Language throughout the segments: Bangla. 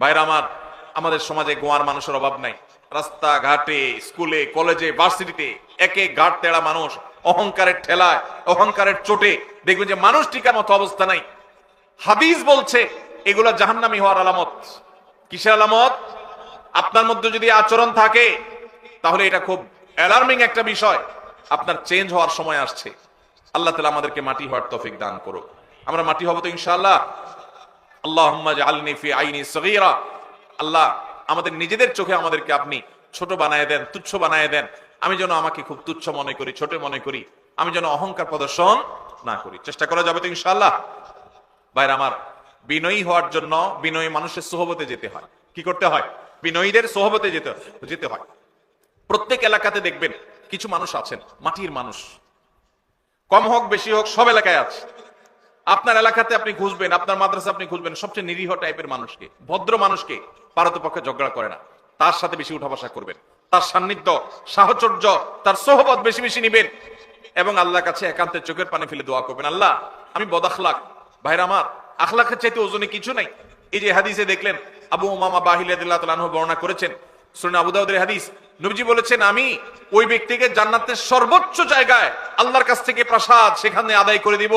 ভাইরা আমার, আমাদের সমাজে গোয়ার মানুষের অভাব নাই। রাস্তা ঘাটে স্কুলে, কলেজে, ভার্সিটিতে একে ঘাট তেড়া মানুষ অহংকারের ঠেলায়, অহংকারের চোটে দেখবেন যে মানুষ টিকার মতো অবস্থা নাই। হাদিস বলছে, এগুলা জাহান্নামি হওয়ার আলামত। কিসের আলামত? আপনার মধ্যে যদি আচরণ থাকে, তাহলে এটা খুব অ্যালার্মিং একটা বিষয়। আপনার চেঞ্জ হওয়ার সময় আসছে। আল্লাহ তালা আমাদেরকে মাটি হওয়ার তফিক দান করুক। আমরা মাটি হব তো ইনশাআল্লাহ। আল্লাহ, আমাদের নিজেদের চোখে আমাদেরকে আপনি ছোট বানায় দেন, তুচ্ছ বানায় দেন। আমি যেন আমাকে খুব তুচ্ছ মনে করি, ছোট মনে করি। আমি যেন অহংকার প্রদর্শন না করি। চেষ্টা করা যাবে তো ইনশাআল্লাহ। ভাইরা আমার, বিনয়ী হওয়ার জন্য বিনয়ী মানুষের সোহবতে যেতে হয়। কি করতে হয়? বিনয়ীদের সোহবতে যেতে যেতে হয়। প্রত্যেক এলাকাতে দেখবেন, কিছু মানুষ আছেন, মাটির মানুষ। কম হোক, বেশি হোক, সব এলাকায় আছে। আপনার এলাকাতে আপনি খুঁজবেন, আপনার মাদ্রাসা আপনি খুঁজবেন, সবচেয়ে নিরীহ টাইপের মানুষকে, ভদ্র মানুষকে পারতপক্ষে ঝগড়া করে না। তার সাথে বেশি উঠা বসা করবেন। তার সান্নিধ্য, সাহচর্য, তার সোহবত বেশি বেশি নিবেন এবং আল্লাহর কাছে একান্তের চোখের পানি ফেলে দোয়া করবেন। আল্লাহ, আমি বদাখলাক ভাইরা আমার আখলাখের চাইতে ওজনে কিছু নাই। এই যে হাদিসে দেখলেন, আবু মামা বাহিলাহ তালাহ বর্ণনা করেছেন শুনে আবু দাউদের হাদিস। নবীজি বলেছেন, আমি ওই ব্যক্তিকে জান্নাতের সর্বোচ্চ জায়গায় আল্লাহর কাছ থেকে প্রসাদ সেখানে আদায় করে দিব।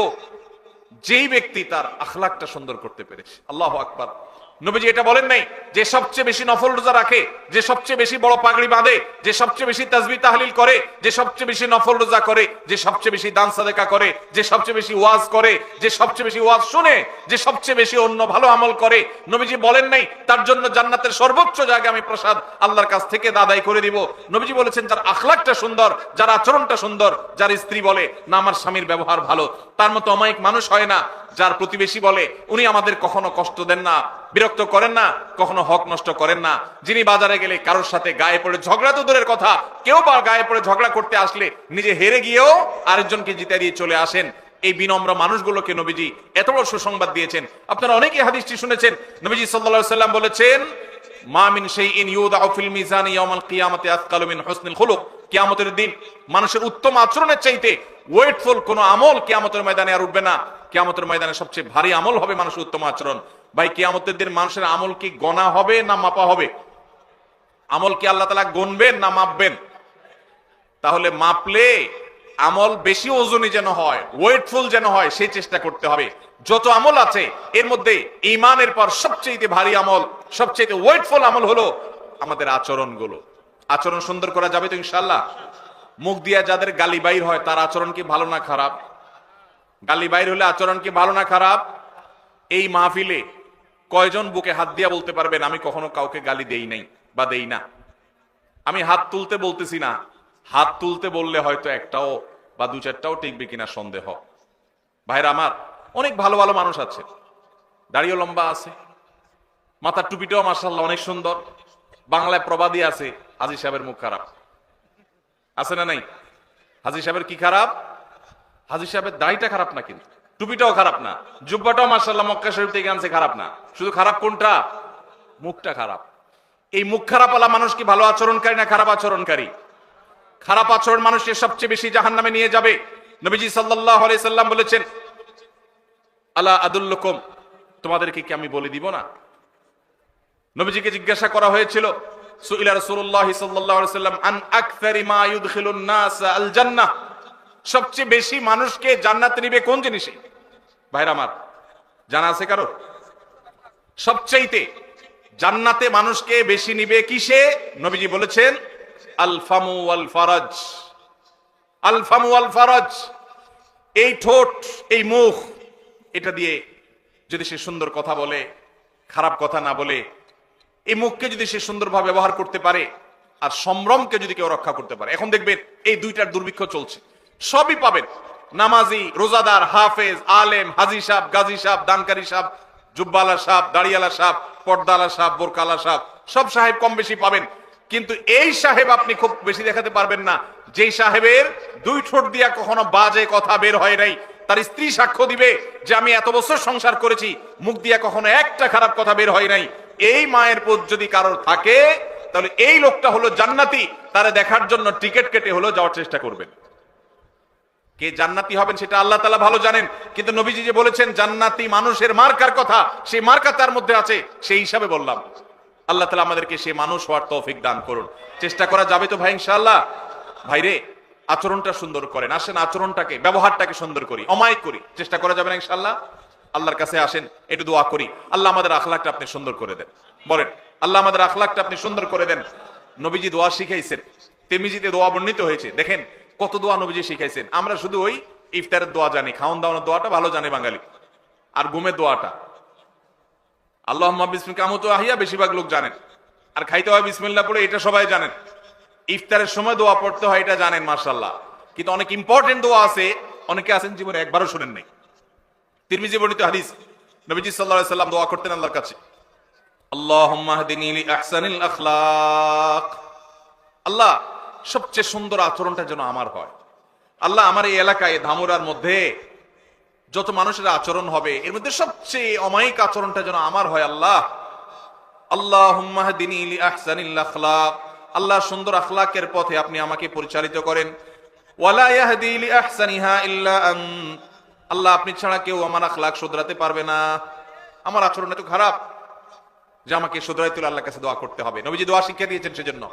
যেই ব্যক্তি তার আখলাকটা সুন্দর করতে পেরেছে। আল্লাহ আকবার। নবীজি এটা বলেন নাই, যে সবচেয়ে বেশি নফল রোজা রাখে, যে সবচেয়ে বেশি বড় পাগড়ি বাঁধে, যে সবচেয়ে বেশি তাজবি তাহলিল করে, যে সবচেয়ে বেশি নফল রোজা করে, যে সবচেয়ে বেশি দান সাদেকা করে, যে সবচেয়ে বেশি ওয়াজ করে, যে সবচেয়ে বেশি ওয়াজ শুনে, যে সবচেয়ে বেশি অন্য ভালো আমল করে। নবীজি বলেন নাই, তার জন্য জান্নাতের সর্বোচ্চ জায়গা আমি প্রসাদ আল্লাহর কাছ থেকে দাদাই করে দিব। নবীজি বলেছেন, যার আখলাকটা সুন্দর, যার আচরণটা সুন্দর, যার স্ত্রী বলে, না আমার স্বামীর ব্যবহার ভালো। তার মতো অমায়িক মানুষ হয় না, যার প্রতিবেশী বলে, উনি আমাদের কখনো কষ্ট দেন না। বিরক্ত করেন না, কখনো হক নষ্ট করেন না। যিনি বাজারে গেলে কারোর সাথে গায়ে পড়ে ঝগড়া তো দূরের কথা, কেউ বা গায়ে পড়ে ঝগড়া করতে আসলে নিজে হেরে গিয়েও আরেকজনকে জিতে দিয়ে চলে আসেন। এই বিনম্র মানুষগুলোকে নবীজি এত বড় সুসংবাদ দিয়েছেন। আপনারা অনেকে হাদিসটি শুনেছেন, নবীজি সাল্লাল্লাহু সাল্লাম বলেছেন, মা মিন শাইইন ইউদাউ ফিল মিজান ইয়াউমাল কিয়ামাতি আসকালু মিন হুসনিল খুলুক। কিয়ামতের দিন মানুষের উত্তম আচরণের চাইতে ওয়েটফুল কোন আমল কিয়ামতের ময়দানে আর উঠবে না। কিয়ামতের ময়দানে সবচেয়ে ভারী আমল হবে মানুষের উত্তম আচরণ। ভাই, কিয়ামতের দিন মানুষের আমল কি গণা হবে না মাপা হবে? আমল কি আল্লাহ তালা গণবেন না মাপবেন? তাহলে মাপলে আমল বেশি ওজনই যেন হয়, ওয়েটফুল যেন হয়, সেই চেষ্টা করতে হবে। যত আমল আছে, এর মধ্যে ইমানের পর সবচেয়ে ভারী আমল সবচেয়ে ওয়েটফুল আমল হলো আমাদের আচরণগুলো। আচরণ সুন্দর করা যাবে তো ইনশাল্লাহ মুখ দিয়া যাদের গালি বাইর হয়, তার আচরণ কি ভালো না খারাপ? গালি বাইর হলে আচরণ কি ভালো না খারাপ? এই মাহফিলে কয়জন বুকে হাত দিয়া বলতে পারবেন, আমি কখনো কাউকে গালি দেই নাই বা দেই না। আমি হাত তুলতে বলতেছি না। হাত তুলতে বললে হয়তো একটাও বা দু চারটাও টিকবে কিনা সন্দেহ। ভাইরা আমার, অনেক ভালো ভালো মানুষ আছে। দাড়িও লম্বা আছে। মাথার টুপিটাও মার্শাল্লাহ অনেক সুন্দর। বাংলায় প্রবাদী আছে, হাজি সাহেবের মুখ খারাপ। আছে না নাই? হাজি সাহেবের কি খারাপ? হাজি সাহেবের দাড়িটা খারাপ না কিন্তু। টুপিটাও খারাপ না, জুব্বাটাও মার্শাল্লাহ মক্কা শরীফ থেকে আনছে খারাপ না। শুধু খারাপ কোনটা? মুখটা খারাপ। এই মুখ খারাপ আলা মানুষ কি ভালো আচরণকারী না খারাপ আচরণকারী? খারাপ আচরণ মানুষকে সবচেয়ে বেশি জাহান নামে নিয়ে যাবে। নবীজি সাল্লাহ সাল্লাম বলেছেন, আলা আদুল্লকম তোমাদেরকে কি আমি বলে দিব না? নবীজিকে জিজ্ঞাসা করা হয়েছিল আন আল সবচেয়ে বেশি মানুষকে জান্নাতে নিবে কোন জিনিসে? ভাইরা আমার, জানা আছে কারও? সবচাইতে জান্নাতে মানুষকে বেশি নিবে কিসে? নবীজি বলেছেন আল ফামু আল ফারাজ আল ফামু আল ফারাজ এই ঠোঁট, এই মুখ, এটা দিয়ে যদি সে সুন্দর কথা বলে, খারাপ কথা না বলে, এই মুখকে যদি সে সুন্দরভাবে ব্যবহার করতে পারে, আর সম্ভ্রমকে যদি কেউ রক্ষা করতে পারে, এখন দেখবেন এই দুইটার দুর্ভিক্ষ চলছে। সবই পাবেন। নামাজি, রোজাদার, হাফেজ, আলেম, হাজি সাহ গাজী সাহ দানকারী সাহ জুব্বালা সাহ দাড়িয়ালা সাহ পর্দালা সাহ বোরকালা সাহ সব সাহেব কম বেশি পাবেন। কিন্তু এই সাহেব আপনি খুব বেশি দেখাতে পারবেন না। যেই সাহেবের দুই ঠোঁট দিয়া কখনো বাজে কথা বের হয় নাই, তার স্ত্রী সাক্ষ্য দিবে যে আমি এত বছর সংসার করেছি, মুখ দিয়া কখনো একটা খারাপ কথা বের হয় নাই। এই মায়ের পোধ যদি কারোর থাকে, তাহলে এই লোকটা হলো জান্নাতি, তারা দেখার জন্য টিকিট কেটে হলো যাওয়ার চেষ্টা করবেন। কে জান্নাতি হবেন সেটা আল্লাহ তালা ভালো জানেন। কিন্তু নবীজি যে বলেছেন, জান্নাতি মানুষের মার্কার কথা, সেই মার্কা তার মধ্যে আছে, সেই হিসাবে বললাম। আল্লাহ তালা আমাদেরকে সে মানুষ হওয়ার তৌফিক দান করুন। চেষ্টা করা যাবে তো ভাই, ইনশাআল্লাহ? ভাইরে আচরণটা সুন্দর করেন। আসেন, আচরণটাকে, ব্যবহারটাকে সুন্দর করি, অমায়িক করি। চেষ্টা করা যাবে না, ইনশাআল্লাহ? আল্লাহর কাছে আসেন, একটু দোয়া করি। আল্লাহ আমাদের আখলাকটা আপনি সুন্দর করে দেন। বলেন, আল্লাহ আমাদের আখলাকটা আপনি সুন্দর করে দেন। নবীজি দোয়া শিখাইছেন তেমিজিতে দোয়া বর্ণিত হয়েছে। দেখেন কত দোয়া নবীজি শিখাইছেন? আমরা শুধু ওই ইফতারের দোয়া জানি খাওয়ান দাওয়ানোর দোয়াটা ভালো জানে বাঙালি। আর ঘুমের দোয়াটা। আল্লাহ বিসমিল কামত আহিয়া বেশিরভাগ লোক জানেন। আর খাইতে হয় বিসমিল্লাহ পড়ে, এটা সবাই জানেন। ইফতারের সময় দোয়া পড়তে হয়, এটা জানেন মার্শাল্লাহ কিন্তু অনেক ইম্পর্টেন্ট দোয়া আছে, অনেকে আছেন জীবনে একবারও শুনেন নাই। তিরমিজি বর্ণিত হাদিস, নবীজি আলাইহি সাল্লাম দোয়া করতেন আল্লাহর কাছে। আখলাক। আল্লাহ সবচেয়ে সুন্দর আচরণটা যেন আমার হয়। আল্লাহ আমার এই এলাকায় ধামুরার মধ্যে যত মানুষের আচরণ হবে, এর মধ্যে সবচেয়ে অমায়িক আচরণটা যেন আমার হয় আল্লাহ। আল্লাহ আল্লাহ সুন্দর আখলাকের পথে আপনি আমাকে পরিচালিত করেন। আল্লাহ, আপনি ছাড়া কেউ আমার আখলাক শুধরাতে পারবে না। আমার আচরণ এত খারাপ যে আমাকে শুধরাই তুলে আল্লাহর কাছে দোয়া করতে হবে। নবীজি দোয়া শিক্ষা দিয়েছেন সেজন্য।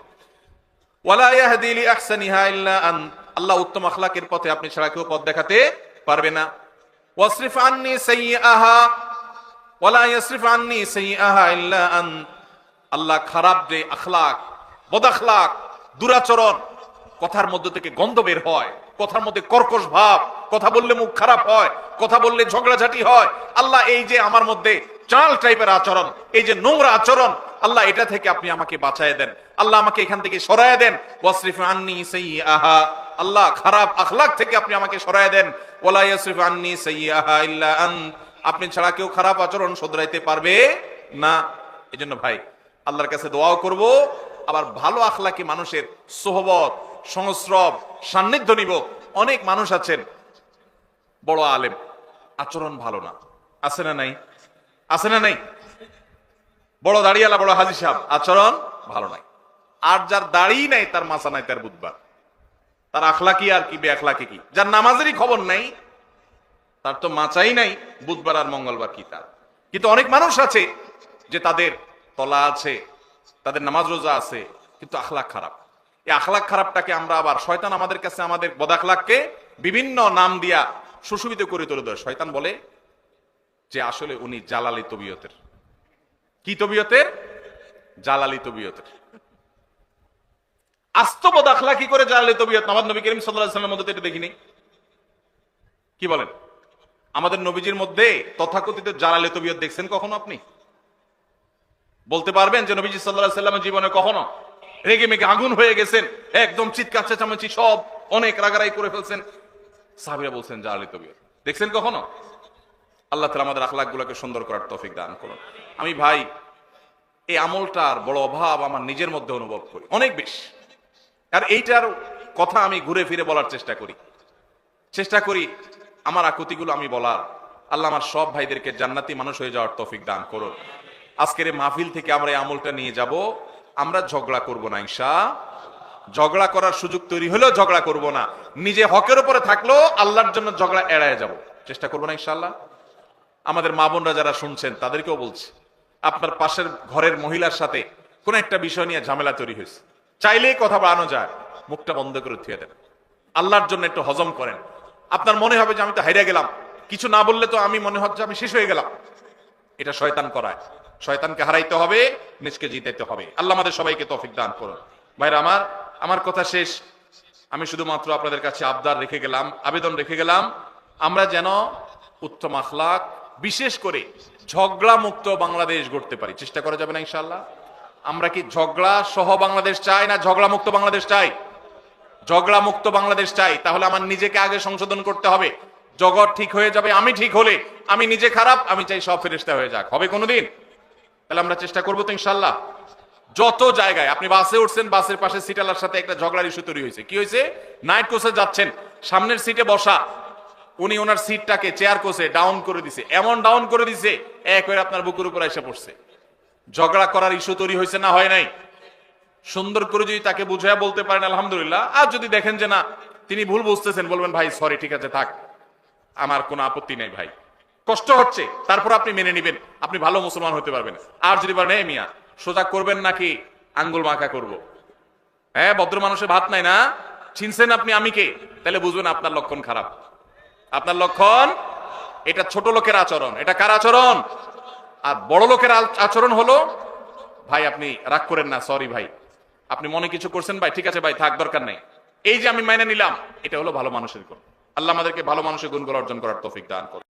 আল্লাহ উত্তম আখলাকের পথে আপনি ছাড়া কেউ পথ দেখাতে পারবে না। ওয়াসরিফ আন্নি সাইয়্যাহা ওয়ালা ইয়াসরিফ আন্নি সাইয়্যাহা ইল্লা আন, আল্লাহ খারাপ যে আখলাক বদাখলাক দুরাচরণ, কথার মধ্যে থেকে গন্ধ বের হয়, কথার মধ্যে কর্কশ ভাব, কথা বললে মুখ খারাপ হয়, কথা বললে ঝগড়াঝাটি হয়, আল্লাহ এই যে আমার মধ্যে চাল টাইপের আচরণ, এই যে নোংরা আচরণ আল্লাহ এটা থেকে আপনি আমাকে বাঁচায় দেন। আল্লাহ আমাকে এখান থেকে সরায় দেন। ওয়াসরিফ আন্নি সাইয়্যাহা। আল্লাহ খারাপ আখলাক থেকে আপনি আমাকে সরায় দেন। ওয়ালা ইয়াসরিফ আন্নি সাইয়্যাহা ইল্লা আন। আপনি ছাড়া কেউ খারাপ আচরণ শুধরাইতে পারবে না। এজন্য ভাই, আল্লাহর কাছে দোয়াও করব। আবার ভালো আখলাকি মানুষের সোহবত, সংস্রব, সান্নিধ্য নিব। অনেক মানুষ আছেন, বড় আলেম। আচরণ ভালো না। আছে না নাই? আছে না নাই? বড় দাঁড়িয়ালা, বড় হাজি সাহেব। আচরণ ভালো নাই। আর যার দাড়ি নাই, তার মাসা নাই, তার বুধবার। তার আখলাকি আর কি, বে আখলাকি কি? যার নামাজেরই খবর নাই, তার তো মাচাই নাই, বুধবার আর মঙ্গলবার কি তার? কিন্তু অনেক মানুষ আছে যে তাদের তলা আছে, তাদের নামাজ রোজা আছে, কিন্তু আখলাক খারাপ। এই আখলাক খারাপটাকে আমরা আবার শয়তান আমাদের কাছে, আমাদের বদাখলাককে বিভিন্ন নাম দিয়া সুশোভিত করে তুলে দেয় শয়তান বলে যে আসলে উনি জালালি তবিয়তের। কি তবিয়তের? জালালি তবিয়তের আস্ত বদাখলা কি করে জালালি তবিয়ত। নামাজ নবী করিম ওয়াসাল্লামের মধ্যে এটা দেখিনি। কি বলেন? আমাদের নবীজির মধ্যে তথাকথিত জালালি তবিয়ত দেখছেন কখনো আপনি? বলতে পারবেন যে নবীজি সাল্লাল্লাহু সাল্লামের জীবনে কখনো রেগে মেগে আগুন হয়ে গেছেন, একদম চিৎকার, চেঁচামেচি সব অনেক রাগারাই করে ফেলছেন। সাহাবিরা বলছেন জালালি তবিয়ত। দেখছেন কখনো? আল্লাহ তালা আমাদের আখলাক গুলাকে সুন্দর করার তৌফিক দান করুন। আমি ভাই, এই আমলটার বড় অভাব আমার নিজের মধ্যে অনুভব করি, অনেক বেশি। আর এইটার কথা আমি ঘুরে ফিরে বলার চেষ্টা করি। চেষ্টা করি আমার আকুতিগুলো আমি বলার। আল্লাহ আমার সব ভাইদেরকে জান্নাতি মানুষ হয়ে যাওয়ার তৌফিক দান করুন। আজকের মাহফিল থেকে আমরা এই আমলটা নিয়ে যাব। আমরা ঝগড়া করব না ইনশা। ঝগড়া করার সুযোগ তৈরি হলেও ঝগড়া করব না। নিজে হকের উপরে থাকলেও আল্লাহর জন্য ঝগড়া এড়ায় যাব। চেষ্টা করব না ইনশাআল্লাহ। আমাদের মা বোনরা যারা শুনছেন, তাদেরকেও বলছি, আপনার পাশের ঘরের মহিলার সাথে কোন একটা বিষয় নিয়ে ঝামেলা তৈরি হয়েছে। চাইলেই কথা বাড়ানো যায়, মুখটা বন্ধ করে থুয়ে দেন। আল্লাহর জন্য একটু হজম করেন। আপনার মনে হবে যে আমি তো হাইরা গেলাম। কিছু না বললে তো আমি মনে হচ্ছে আমি শেষ হয়ে গেলাম। এটা শয়তান করায়। শয়তানকে হারাইতে হবে, নিজকে জিতাইতে হবে। আল্লাহ আমাদের সবাইকে তৌফিক দান করুন। ভাইরা আমার আমার কথা শেষ। আমি শুধুমাত্র আপনাদের কাছে আবদার রেখে গেলাম, আবেদন রেখে গেলাম। আমরা যেন উত্তম আখলাক বিশেষ করে ঝগড়া মুক্ত বাংলাদেশ গড়তে পারি। চেষ্টা করা যাবে না ইনশাল্লাহ আমরা কি ঝগড়া সহ বাংলাদেশ চাই না ঝগড়া মুক্ত বাংলাদেশ চাই? ঝগড়া মুক্ত বাংলাদেশ চাই, তাহলে আমার নিজেকে আগে সংশোধন করতে হবে। জগৎ ঠিক হয়ে যাবে, আমি ঠিক হলে, আমি নিজে খারাপ, আমি চাই সব ফেরেস্তা হয়ে যাক। হবে কোনোদিন? তাহলে আমরা চেষ্টা করব তো ইনশাল্লাহ যত জায়গায়, আপনি বাসে উঠছেন, বাসের পাশে সিটালার সাথে একটা ঝগড়ার ইস্যু তৈরি হয়েছে। কি হয়েছে? নাইট কোচে যাচ্ছেন, সামনের সিটে বসা উনি ওনার সিটটাকে চেয়ার কোচে ডাউন করে দিছে। এমন ডাউন করে দিছে এক হয়ে আপনার বুকের উপর এসে পড়ছে। ঝগড়া করার ইস্যু তৈরি হয়েছে না হয় নাই? সুন্দর করে যদি তাকে বুঝাইয়া বলতে পারেন, আলহামদুলিল্লাহ। আর যদি দেখেন যে না, তিনি ভুল বুঝতেছেন, বলবেন, ভাই সরি ঠিক আছে, থাক। আমার কোনো আপত্তি নেই, ভাই। কষ্ট হচ্ছে, তারপর আপনি মেনে নেবেন। আপনি ভালো মুসলমান হতে পারবেন আর যদি বলেন "এই মিয়া, সোজা করবেন নাকি আঙ্গুল মাখা করব? হ্যাঁ ভদ্র মানুষের ভাত নাই না? চিনছেন আপনি আমি কে? তাহলে বুঝবেন আপনার লক্ষণ খারাপ। আপনার লক্ষণ? এটা ছোট লোকের আচরণ। এটা কার আচরণ? আর বড় লোকের আচরণ হলো, ভাই আপনি রাগ করেন না সরি ভাই। আপনি মনে কিছু করছেন ভাই, ঠিক আছে ভাই, থাক, দরকার নাই। এই যে আমি মাইনে নিলাম, এটা হলো ভালো মানুষের গুণ। আল্লাহ আমাদেরকে ভালো মানুষের গুণগুলো অর্জন করার তফিক দান করুন।